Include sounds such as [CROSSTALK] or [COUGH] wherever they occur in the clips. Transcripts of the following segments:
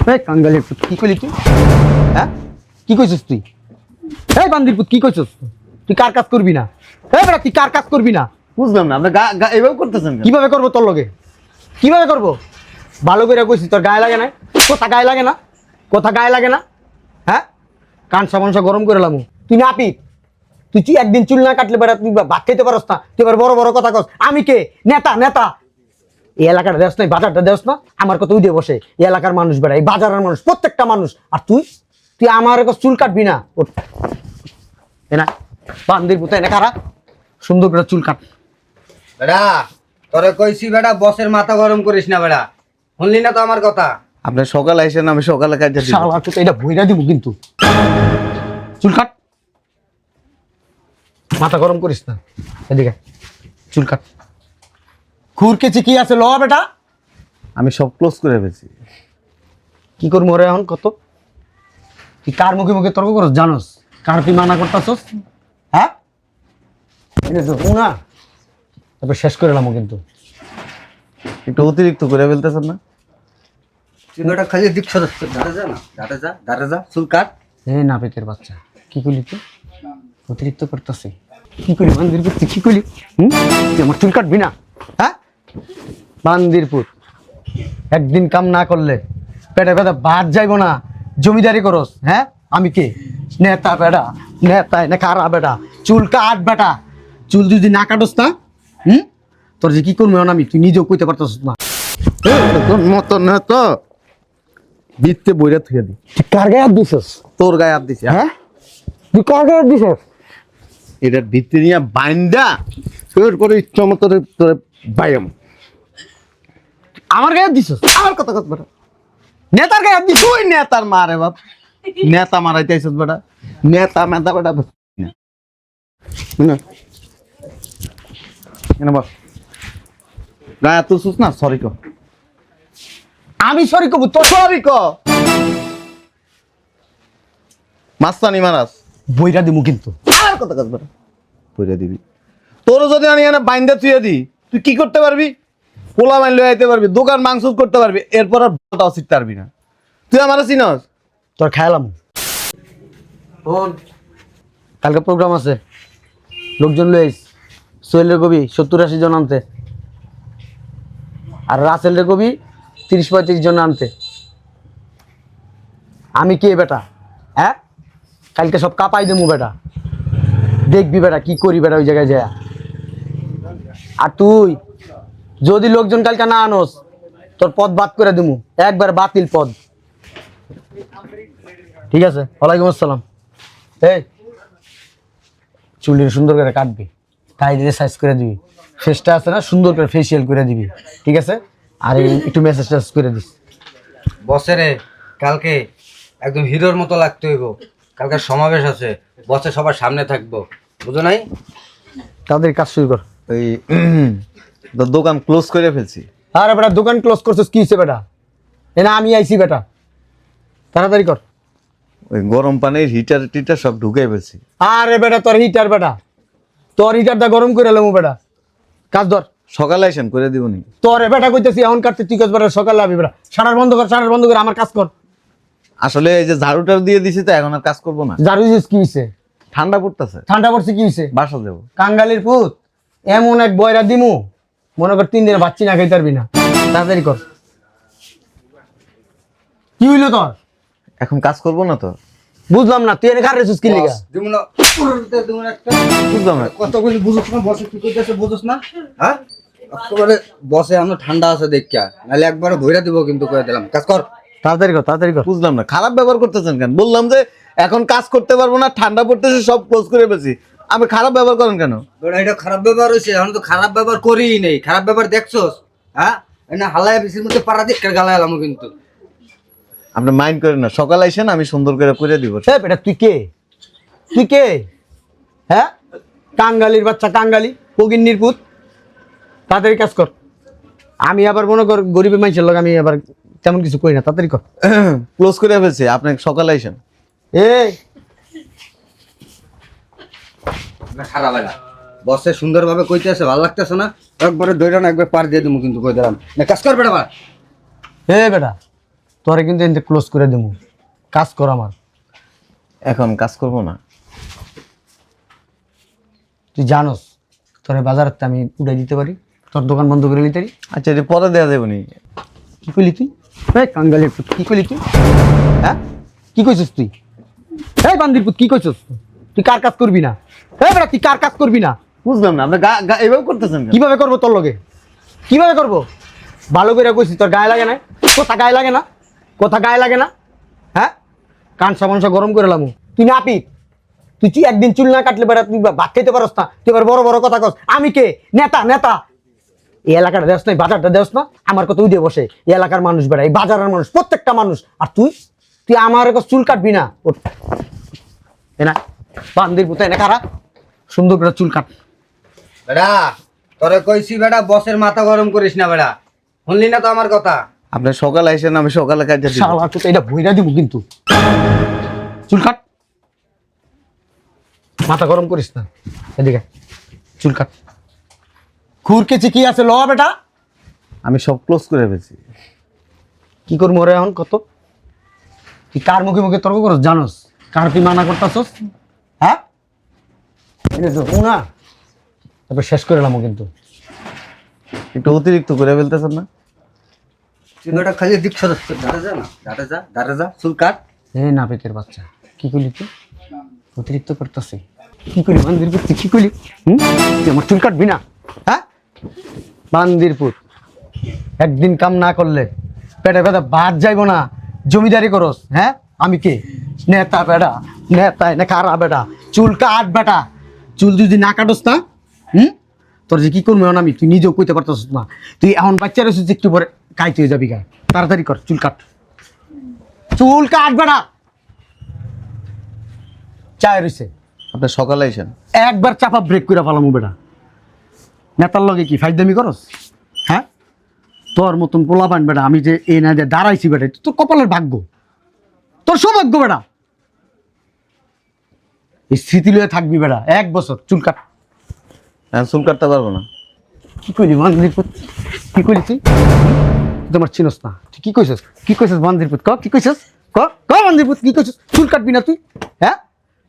এই কাঙ্গালের পুত কি কইলি তুই? হ্যাঁ? কি কইছিস তুই? এই বান্দির পুত কি কইছিস? তুই কার কাজ করবি না? এই বেটা তুই কার কাজ করবি না? বুঝলাম না আপনি গা- গা- করতেছেন কীভাবে করব তোর লগে? কীভাবে করব? ভালো করে কইছিস তোর গায়ে লাগে না? কোথা গায়ে লাগে না? কোথা গায়ে লাগে না? হ্যাঁ? কানসা মানসা গরম করে লামু। তুই না পিট তুই তুই একদিন চুল না কাটলে বেড়া তুই ভাত খেতে পারস না? তুই এবার বড় বড় কথা কস। আমি কে? নেতা নেতা। এই এলাকাটা দেশ না এই বাজারটা দেশ না আমার কথা উঠে বসে। এই এলাকার মানুষ বেড়া এই বাজারের মানুষ প্রত্যেকটা মানুষ। আর তুই? তুই আমার কাছে চুল কাটবি না না বান্দির পুতে এনে কারা? সুন্দর করে চুল কাট। বেটা তোরে কইছি বেটা বসের মাথা গরম করিস না বেড়া। শুনলি না তো আমার কথা? আপনি সকালে আইসেন আমি সকালে কাজে দিব। শালা তো এটা বইরা দিব কিন্তু। চুল কাট। মাথা গরম করিস না এদিকে চুল কাট। খুরকেছি কি আছে ল বেটা। আমি সব ক্লোজ করে ফেলছি। কি করব রে এখন? কত? তুই কার মুখে মুখে তর্ক করস? জানোস? কার তুই মানা করতাছস? হ্যাঁ? এটা তো না তারপর শেষ করে এলাম কিন্তু। একটু অতিরিক্ত করে ফেলতেছেন না? বেটা খালি দিক সদস্য দাঁড়ে যা না দাঁড়ে যা দাঁড়ে যা। চুল কাট। হে নাপিতের বাচ্চা কি করলি তুই? অতিরিক্ত করতেছে। কি করি? বান্দিরপুর তুই কি করলি হুম? আমার চুল কাটবি না? হ্যাঁ? বান্দিরপুর। একদিন কাম না করলে পেটে পেটে ভাত যাইব না। জমিদারি করস হ্যাঁ? আমি কে? নেতা বেটা নেতা না খারা বেটা চুল কাট বেটা। চুল যদি না কাটস না হুম? তোর যে কি করব আমি? তুই নিজেও কইতে পারতাস না। তোর মতো না তো। বিত্তে বইরা থুয়ে দি। তুই কার গায়ে হাত দিছস? তোর গায়ে হাত দিছি হ্যাঁ? তুই কার গায়ে হাত দিছস? এটার ভিত্তি নিয়ে বাইন্দা তোর করে ইচ্ছা মতো তোর বাইম আমার গায়ে দিছস? আমার কথা কথা বেটা নেতার গায়ে দিছস? তুই নেতার মারে বাপ। নেতা মারাইতে আইসত বেটা নেতা মেতা বেটা বস গায়ে তুই সুস না? সরি কো। আমি সরি কবু তোর সরি কো। মাস্তানি মারাস। বইরা দিমু কিন্তু। আর কথা কথা বেটা পইরা দিবি। তোর যদি আমি এনে বাইন্দা তুই দি তুই কি করতে পারবি? পোলা মাইন লয়ে আইতে পারবি দোকান মাংস করতে পারবি এরপর আর ভালটাও শিখতে পারবি না। তুই আমার চিনস? তোর খাইলাম। কালকে প্রোগ্রাম আছে। লোকজন লইস সোহেলের কবি সত্তর আশি জন আনতে। আর রাসেলের কবি তিরিশ পঁয়ত্রিশ জন আনতে। আমি কে বেটা? হ্যাঁ? কালকে সব কাপাই দেবো বেটা। দেখবি বেটা কি করি বেটা ওই জায়গায় যায়। আর তুই যদি লোকজন কালকে না আনোস তোর পদ বাদ করে দেবো একবার বাতিল পদ। ঠিক আছে? ওয়ালাইকুম আসসালাম। এই চুলের সুন্দর করে কাটবি। তাই দিয়ে সাইজ করে দিবি। ফেসটা আছে না সুন্দর করে ফেসিয়াল করে দিবি। ঠিক আছে? আর একটু মেসেজ টেসেজ করে দিস। বসেরে কালকে একদম হিরোর মতো লাগতে হইব। কালকে সমাবেশ আছে বসে সবার সামনে থাকব। বুঝো নাই? তাদের কাজ শুরু কর। ওই দোকান ক্লোজ করে ফেলছি। আরে বেটা দোকান ক্লোজ করছিস কি হয়েছে বেটা? এ না আমি আইছি বেটা। তাড়াতাড়ি কর। ওই গরম পানির হিটার টিটার সব ঢুকে ফেলছি। আরে বেটা তোর হিটার বেটা। তোর হিটারটা গরম করে এলাম বেটা। কাজ ধর। সকালে আইসেন করে দিবনি তোর বেটা কইতেছি এখন কাটতে তুই কাজ বেটা সকালে আবি বেটা। সারার বন্ধ কর সারার বন্ধ করে আমার কাজ কর। আসলে এই যে ঝাড়ুটার দিয়ে দিছি তো এখন আর কাজ করব না। জারু জিনিস কি হয়েছে ঠান্ডা পড়তেছে। ঠান্ডা পড়ছে কি হয়েছে বাসা যাব। কাঙ্গালির পুত এমন এক বয়রা দিমু মনে কর তিন দিনে বাচ্চি না খাইতে পারবি না। তাড়াতাড়ি কর। কি হইল তোর? এখন কাজ করব না তো। বুঝলাম না তুই এনে কার রেছিস কি লিগা দিমু না। উড়তে দিমু না একটা। বুঝলাম না। কত বুঝছ না বসে কি কইতেছে বুঝছ না? হ্যাঁ? একেবারে বসে আমরা ঠান্ডা আছে দেখিয়া। নাহলে একবারে ভইরা দিব কিন্তু কয়ে দিলাম। কাজ কর। তাড়াতাড়ি কর তাড়াতাড়ি কর। বুঝলাম না খারাপ ব্যবহার করতেছেন কেন? বললাম যে এখন কাজ করতে পারব না ঠান্ডা পড়তেছে সব ক্লোজ করে ফেলছি। আমি খারাপ ব্যবহার করেন কেন? বেটা এটা খারাপ ব্যবহার হয়েছে এখন তো খারাপ ব্যবহার করিই নেই। খারাপ ব্যবহার দেখছস? হ্যাঁ? না হালায় বেশির মধ্যে পাড়া দিক গালায় এলাম কিন্তু। আপনি মাইন্ড করেন না সকাল আইসেন আমি সুন্দর করে করে দিব। এ বেটা তুই কে? তুই কে? হ্যাঁ? কাঙ্গালির বাচ্চা কাঙ্গালি পগিন্নির পুত। তাড়াতাড়ি কাজ কর। আমি আবার মনে কর গরিবের মানুষের লোক আমি আবার তেমন কিছু করি না তাড়াতাড়ি কর। [CLEARS THROAT] ক্লোজ করে ফেলছি আপনি সকালে আইসেন। এই খারাপ এলা বসে সুন্দরভাবে কইতেছে ভালো লাগতেছে না? একবারে দৈরা না একবার পার দিয়ে দেবো কিন্তু কই দিলাম। না কাজ কর বেটা হে বেটা তোরে কিন্তু এনতে ক্লোজ করে দেবো কাজ কর আমার। এখন কাজ করব না। তুই জানোস তোরে বাজারের আমি উড়াই দিতে পারি তোর দোকান বন্ধ করে নিতে পারি। আচ্ছা এটা পরে দেওয়া যাবে নি। কি করলি তুই? এই কাঙ্গালের পুত কি করলি তুই? হ্যাঁ? কি কইছিস তুই? এই বান্দির পুত কি কইছিস? তুই কার কাজ করবি না? বেটা তুই কার কাজ করবি না? বুঝলাম না আপনি গা করতেছেন কীভাবে করব তোর লগে? কীভাবে করব? ভালো করে কইছিস তোর গায়ে লাগে না? কোথা গায়ে লাগে না? কোথা গায়ে লাগে না? হ্যাঁ? কানসা মানসা গরম করে লামু। তুই না পিত তুই তুই একদিন চুল না কাটলে বেড়া তুই ভাত খেতে পারস না? তুই এবার বড় বড় কথা কস। আমি কে? নেতা নেতা। এই এলাকাটা দেওস না বাজারটা দেওস না? আমার কথা উঠে বসে। এই এলাকার মানুষ বেড়া এই বাজারের মানুষ প্রত্যেকটা মানুষ। আর তুই? তুই আমার কাছে চুল কাটবি না? না। বান্দির পুতো এনে কারা? সুন্দর করে চুল কাট। বেটা তোরে কইছি বেটা বসের মাথা গরম করিস না বেটা শুনলি না তো আমার কথা? আপনি সকালে আইসেন আমি সকালে কাজে দিব। শালা তো এটা বইরা দিব কিন্তু। চুল কাট। মাথা গরম করিস না। এদিকে চুল কাট। খুর কেচি কি আছে? ল বেটা। আমি সব ক্লোজ করে ফেলছি। কি করব ওরে এখন? কত? তুই কার মুখে মুখে তর্ক করস? জানোস? কার তুই মানা করতাছস? এনে তো না তারপর শেষ করে এলাম কিন্তু। একটু অতিরিক্ত করে ফেলতেছেন না? তুই খালি দিক সদস্য। দাঁড়ে যা না। দাঁড়ে যা দাঁড়ে যা চুল কাট। এ না বাচ্চা কি করলি তুই? অতিরিক্ত করতেছে। কি করলি? বান্দির পুত তুই কি করলি? হুম? তুই আমার চুল কাটবি না? হ্যাঁ? বান্দির পুত একদিন কাম না করলে পেটে পেটে বাদ যাইব না। জমিদারি করস হ্যাঁ? আমি কে? নেতা বেটা নেতা না কারা বেটা চুল কাট বেটা। চুল যদি না কাটস না হুম? তোর যে কি করব আমি? তুই নিজেও কইতে পারতেছিস না। তুই এখন বাচ্চা রয়েছিস একটু পরে কাইতে হয়ে যাবি গা। তাড়াতাড়ি কর চুল কাট। চুল কাট বেটা। চায় রইছে। আপনি সকালে আইসেন? একবার চাপা ব্রেক করে ফেলামু বেটা। নেতার লগে কি ফাইদামি করস? হ্যাঁ? তোর মতন পোলা পান বেটা আমি যে এ না যে দাঁড়াইছি বেটা তোর কপালের ভাগ্য। তোর সৌভাগ্য বেটা। এই স্মৃতি লয়ে থাকবি বেটা এক বছর চুল কাট। হ্যাঁ চুল কাটতে পারব না। কি কইলি বান্দির পুত? কি কইলি তুই? তোমার চিনস না। তুই কি কইছস? কি কইছস বান্দির পুত? ক কি কইছস? ক ক বান্দির পুত? কি কইছস? চুল কাটবি না তুই? হ্যাঁ?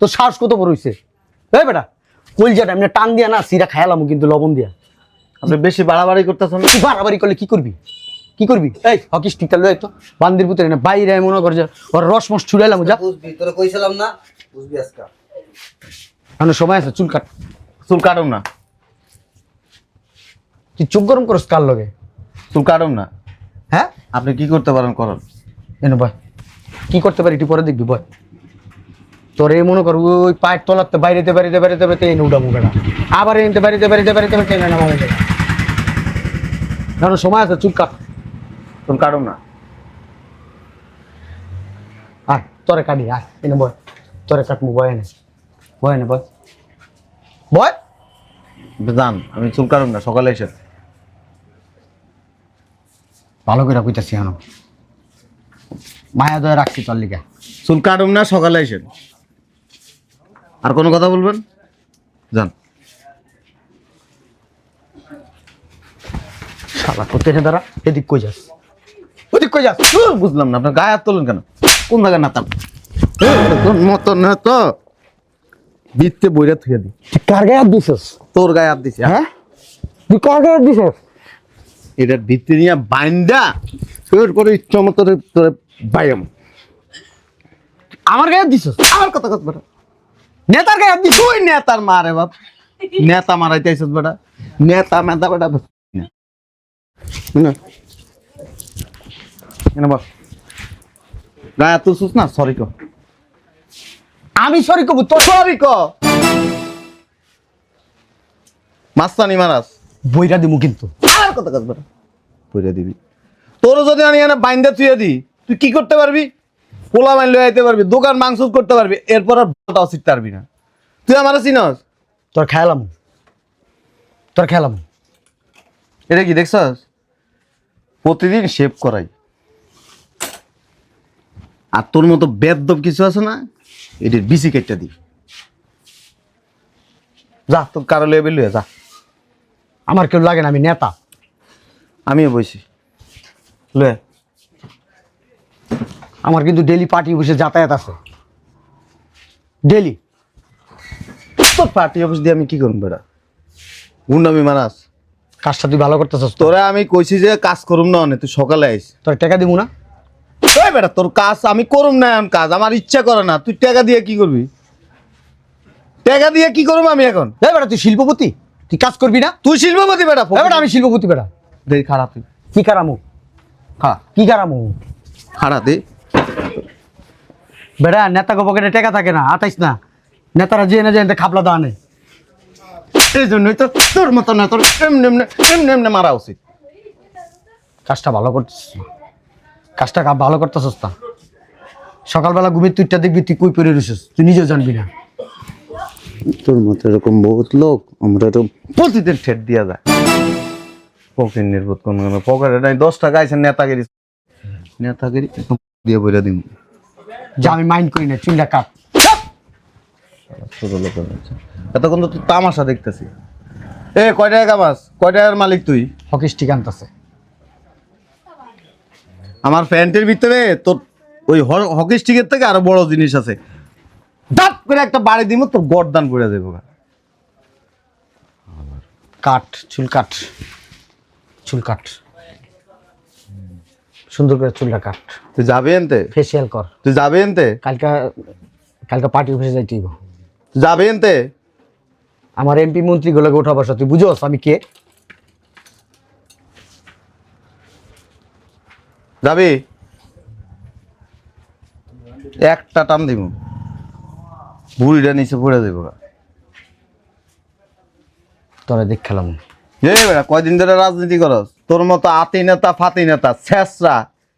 তোর শ্বাস কত বড় হইছে? এই বেটা কলজাটা এমনি টান দিয়া না সিরা খায়ালাম কিন্তু লবণ দিয়া। আপনি বেশি বাড়াবাড়ি করতেছেন? না তুই বাড়াবাড়ি করলে কি করবি? কি করবি? এই হকি স্টিকটা লয়ে তো বান্দির পুতের না বাইরে মনে কর যে ওর রসমস ছুড়াইলাম যা। বুঝবি তোরে কইছিলাম না বুঝবি আজকে। এখন সময় আছে চুল কাট। চুল কাটুম না। চোখ গরম করস কার লগে? চুল কাটুম না। হ্যাঁ? আপনি কি করতে পারেন করেন। এনে বয় কি করতে পারি একটু পরে দেখবি বয়। তোর এই মনে কর ওই পায়ের তলাতে বাইরেতে বাইরেতে বাইরেতে বাইরেতে এনে উঠাবো বেটা। আবার এনতে বাইরেতে বাইরেতে বাইরেতে বাইরেতে এনে নামাবো সময় আছে চুল কাট। চুল কাটুম না। আয় তোরে কাটি আয় এনে বয়। তোরে কাটবো বয় এনে। বয় এনে বয়। বয়? যান আমি চুল কাটুম না সকালে এসে। ভালো করে কইতাছি এখন মায়া দয়া রাখছি তোর লিগা। চুল কাটুম না সকালে এসে। আর কোনো কথা বলবেন? যান শালা করতে দাঁড়া এদিক কই যাস? ওদিক কই যাস? বুঝলাম না আপনার গায়ে হাত তোলেন কেন? কোন জায়গায় না তার মতো না তো। বৃত্তে বইরা থুয়ে দি। তুই কার গায়ে হাত দিছিস? তোর গায়ে হাত দিছি হ্যাঁ? তুই কার গায়ে হাত দিছিস? এটা ভিত্তি নিয়ে বাইন্দা তোর করে ইচ্ছা মতো তোরে বাইম আমার গায়ে হাত দিছিস? আমার কথা কথা বেটা? নেতার গায়ে হাত দিছিস? তুই নেতার মারে বাপ। নেতা মারাইতে আইসস বেটা। নেতা মেতা বেটা না। না বাপ গায়ে হাত তুলছিস না? সরি কো আমি সরি কবু তোর সরি কো। মাস্তানি মারাস বইরা দিমু কিন্তু। আর কথা বেটা। পইরা দিবি। তোর যদি আমি এনে বাইন্দা তুই দি তুই কি করতে পারবি? পোলা মাইন লয়ে আইতে পারবি দোকান মাংস করতে পারবি এরপর আর ভালটাও শিখতে পারবি না। তুই আমার চিনস? তোর খেলাম তোর খেলাম এটা কি দেখছস? প্রতিদিন শেভ করাই। আর তোর মতো বেদব কিছু আছে না? এটির বিসি কেটটা দি যা তোর কারও লেবে লুয়ে যা। আমার কেউ লাগে না আমি নেতা। আমিও বসি লয়ে। আমার কিন্তু ডেলি পার্টি অফিসে যাতায়াত আছে। ডেলি তোর পার্টি অফিস দিয়ে আমি কি করব বেটা? গুন্ডামি মারাস। কাজটা তুই ভালো করতেছ তোরা আমি কইছি যে কাজ করুম না অনেক তুই সকালে আইস। তোর টাকা দিব না? ওই বেটা তোর কাজ আমি করুম না এখন কাজ আমার ইচ্ছা করে না। তুই টাকা দিয়ে কি করবি? টাকা দিয়ে কি করব আমি এখন? এই বেটা তুই শিল্পপতি? তুই কাজ করবি না? তুই শিল্পপতি বেটা এই বেটা আমি শিল্পপতি বেটা। দেখ খারাপ তুই। কি কারামু খারাপ কি কারামু খারাপ দে। বেটা নেতা পকেটে টাকা থাকে না আতাইস না। নেতারা যে না যে খাপলা নেই। এই জন্যই তো তোর মতো না তোর এমনি এমনি এমনি এমনি মারা উচিত। কাজটা ভালো করতেছিস না। কাজটা কা- ভালো করতেছিস না সকালবেলা ঘুমিয়ে তুইটা দেখবি তুই কই পরে রইছিস? তুই নিজেও জানবি না। তোর মতো এরকম বহুত লোক আমরা তো প্রতিদিন ঠেট দিয়া যায়। পকেট নির্বোধ কোন? পকেটে নাই দশ টাকা আছে নেতাগিরি। নেতাগিরি একদম দিয়ে বইরা দিন যে আমি মাইন্ড করি না চুলটা কাট। ছোট লোকের আছে এতক্ষণ তো তামাশা দেখতেছি। এ কয় টাকা কামাস কয় টাকার মালিক তুই? হকিস স্টিক আনতেছে। আমার প্যান্টের ভিতরে তোর ওই হকি স্টিকের থেকে আরও বড় জিনিস আছে। দাপ করে একটা বাড়ি দিব তোর গরদান করে দেবো কাট চুল কাট চুল কাট সুন্দর করে চুলটা কাট। তুই যাবি এনতে? ফেসিয়াল কর। তুই যাবি এনতে? কালকা কালকে পার্টি অফিসে যাইতে যাবি এনতে? আমার এমপি মন্ত্রীগুলোকে উঠা বসা তুই বুঝোস আমি কে? যাবি? একটা টান দিব। বুড়িটা নিচে পড়ে দেবো তোরা দেখ খেলাম। কয়দিন ধরে রাজনীতি করস? তোর মতো আতি নেতা ফাতি নেতা শেষরা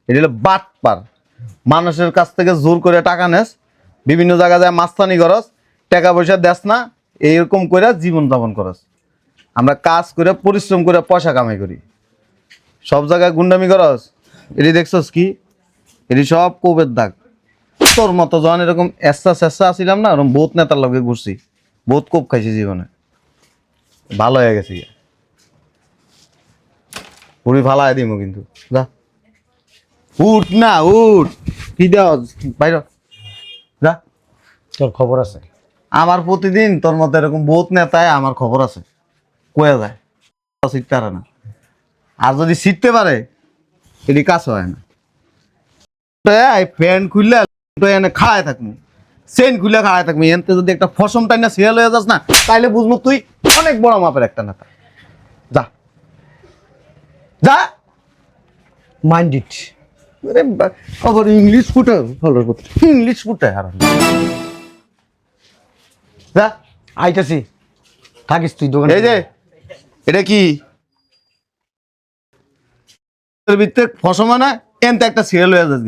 এটা হলো বাটপার। মানুষের কাছ থেকে জোর করে টাকা নেস বিভিন্ন জায়গায় যায় মাস্তানি করস টাকা পয়সা দেস না এইরকম করে জীবন যাপন করস। আমরা কাজ করে পরিশ্রম করে পয়সা কামাই করি। সব জায়গায় গুন্ডামি করস এটি দেখছস কি? এটি সব কোপের দাগ। তোর মতো যখন এরকম এসা চেষ্টা আসিলাম না ওরকম বহুত নেতার লগে ঘুরছি। বহুত কোপ খাইছি জীবনে। ভালো হয়ে গেছি। পুরি ফালাই দিমু কিন্তু। যা। উঠ না উঠ। কি বাইর যা। তোর খবর আছে? আমার প্রতিদিন তোর মতো এরকম বহুত নেতায় আমার খবর আছে। কয়ে যায়? শিখতে পারে না। আর যদি শিখতে পারে এটি কাজ হয় না। প্যান্ট খুললে এনে খাড়ায় থাকব চেন খুলে খাড়ায় থাকব এনতে যদি একটা ফসম টাই না সিরিয়াল হয়ে যাস না, তাইলে বুঝব তুই অনেক বড় মাপের একটা নেতা। যা। যা। মাইন্ড ইট আরে আবার ইংলিশ ফুটে ভালো ইংলিশ ফুটে হারান যা। আইতাছি। থাকিস তুই দোকানে। এই যে, এটা কি? ভিতরে ফসমা না এনতে একটা সিরিয়াল হয়ে যাস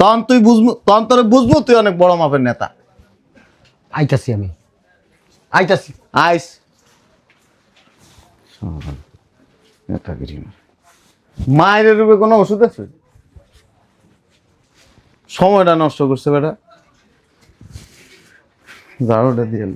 তখন তুই বুঝব তখন তোর বুঝব তুই অনেক বড় মাপের নেতা। আইতাছি আমি। আইতাছি। আইস। নেতাগিরি মায়ের রূপে কোনো ওষুধ আছে? সময়টা নষ্ট করছে বেটা। জারোটা দিয়ে